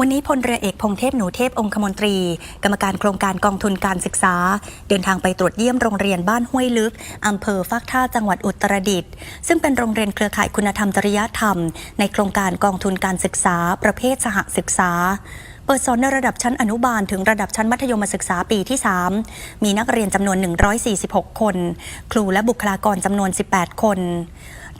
วันนี้พลเรือเอกพงเทพหนูเทพองคมนตรี กรรมการโครงการกองทุนการศึกษา เดินทางไปตรวจเยี่ยมโรงเรียนบ้านห้วยลึกอำเภอฟากท่าจังหวัดอุตรดิตถ์ซึ่งเป็นโรงเรียนเครือข่ายคุณธรรมจริยธรรม ในโครงการกองทุนการศึกษา ประเภทสหศึกษาเปิดสอนในระดับชั้นอนุบาลถึงระดับชั้นมัธยมศึกษาปีที่ 3 มีนักเรียนจำนวน 146 คน ครูและบุคลากรจำนวน 18 คน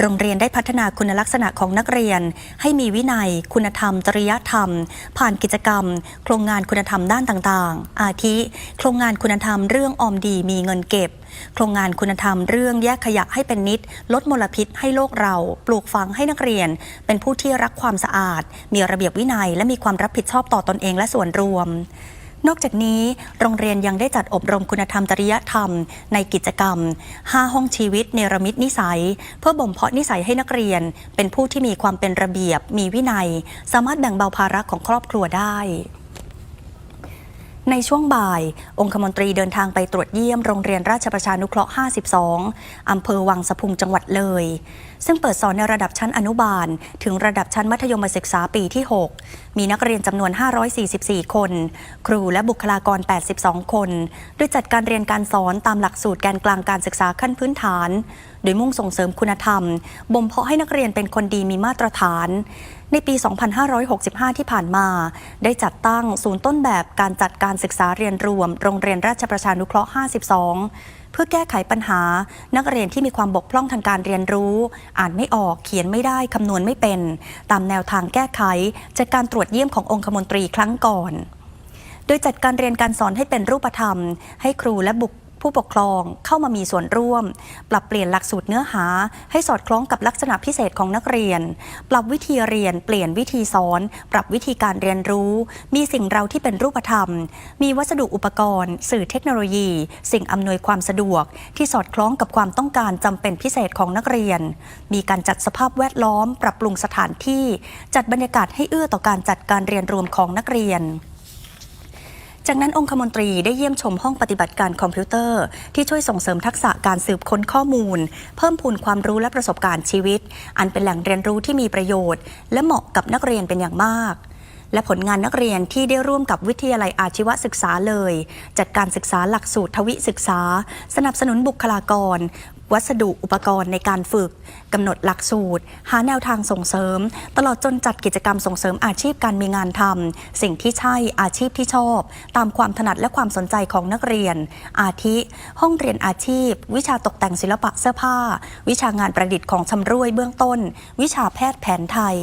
โรงเรียนได้พัฒนาคุณลักษณะของนักเรียน ให้มีวินัย คุณธรรม จริยธรรม ผ่านกิจกรรม โครงงานคุณธรรมด้านต่างๆ อาทิ โครงงานคุณธรรมเรื่องออมดีมีเงินเก็บ โครงงานคุณธรรมเรื่องแยกขยะให้เป็นนิด ลดมลพิษให้โลกเรา ปลูกฝังให้นักเรียน เป็นผู้ที่รักความสะอาด มีระเบียบวินัย และมีความรับผิดชอบต่อตอนเองและส่วนรวม นอกจากนี้โรงเรียนยังได้จัดอบรมคุณธรรมจริยธรรม ในกิจกรรม 5 ห้องชีวิตเนรมิตนิสัย เพื่อบ่มเพาะนิสัยให้นักเรียน เป็นผู้ที่มีความเป็นระเบียบ มีวินัย สามารถแบ่งเบาภาระของครอบครัวได้ในช่วงบ่าย องคมนตรีเดินทางไปตรวจเยี่ยมโรงเรียนราชประชานุเคราะห์ 52 อำเภอวังสะพุงจังหวัดเลย ซึ่งเปิดสอนในระดับชั้นอนุบาล ถึงระดับชั้นมัธยมศึกษาปีที่ 6 มีนักเรียนจำนวน 544 คน ครูและบุคลากร 82 คน โดยจัดการเรียนการสอนตามหลักสูตรแกนกลางการศึกษาขั้นพื้นฐาน โดยมุ่งส่งเสริมคุณธรรม บ่มเพาะให้นักเรียนเป็นคนดีมีมาตรฐานในปี 2565 ที่ผ่านมา ได้จัดตั้งศูนย์ต้นแบบการจัดการศึกษาเรียนรวม โรงเรียนราชประชานุเคราะห์ 52 เพื่อแก้ไขปัญหา นักเรียนที่มีความบกพร่องทางการเรียนรู้ อ่านไม่ออกเขียนไม่ได้คำนวณไม่เป็น ตามแนวทางแก้ไข จากการตรวจเยี่ยมขององคมนตรีครั้งก่อน โดยจัดการเรียนการสอนให้เป็นรูปธรรม ให้ครูและบุค ผู้ปกครองเข้ามามีส่วนร่วม ปรับเปลี่ยนหลักสูตรเนื้อหา ให้สอดคล้องกับลักษณะพิเศษของนักเรียน ปรับวิธีเรียน เปลี่ยนวิธีสอน ปรับวิธีการเรียนรู้ มีสิ่งเราที่เป็นรูปธรรม มีวัสดุอุปกรณ์ สื่อเทคโนโลยี สิ่งอำนวยความสะดวก ที่สอดคล้องกับความต้องการจำเป็นพิเศษของนักเรียน มีการจัดสภาพแวดล้อม ปรับปรุงสถานที่ จัดบรรยากาศให้เอื้อต่อการจัดการเรียนรวมของนักเรียน จากนั้นองคมนตรีได้เยี่ยมชมห้องปฏิบัติการคอมพิวเตอร์ ที่ช่วยส่งเสริมทักษะการสืบค้นข้อมูล เพิ่มพูนความรู้และประสบการณ์ชีวิต อันเป็นแหล่งเรียนรู้ที่มีประโยชน์ และเหมาะกับนักเรียนเป็นอย่างมาก และผลงานนักเรียนที่ได้ร่วมกับวิทยาลัยอาชีวศึกษาเลย จัดการศึกษาหลักสูตรทวิศึกษา สนับสนุนบุคลากร วัสดุอุปกรณ์ในการฝึกกำหนดหลักสูตร หาแนวทางส่งเสริม ตลอดจนจัดกิจกรรมส่งเสริมอาชีพการมีงานทำสิ่งที่ใช่อาชีพที่ชอบ ตามความถนัดและความสนใจของนักเรียน อาทิ ห้องเรียนอาชีพ วิชาตกแต่งศิลปะเสื้อผ้า วิชางานประดิษฐ์ของชำร่วยเบื้องต้น วิชาแพทย์แผนไทย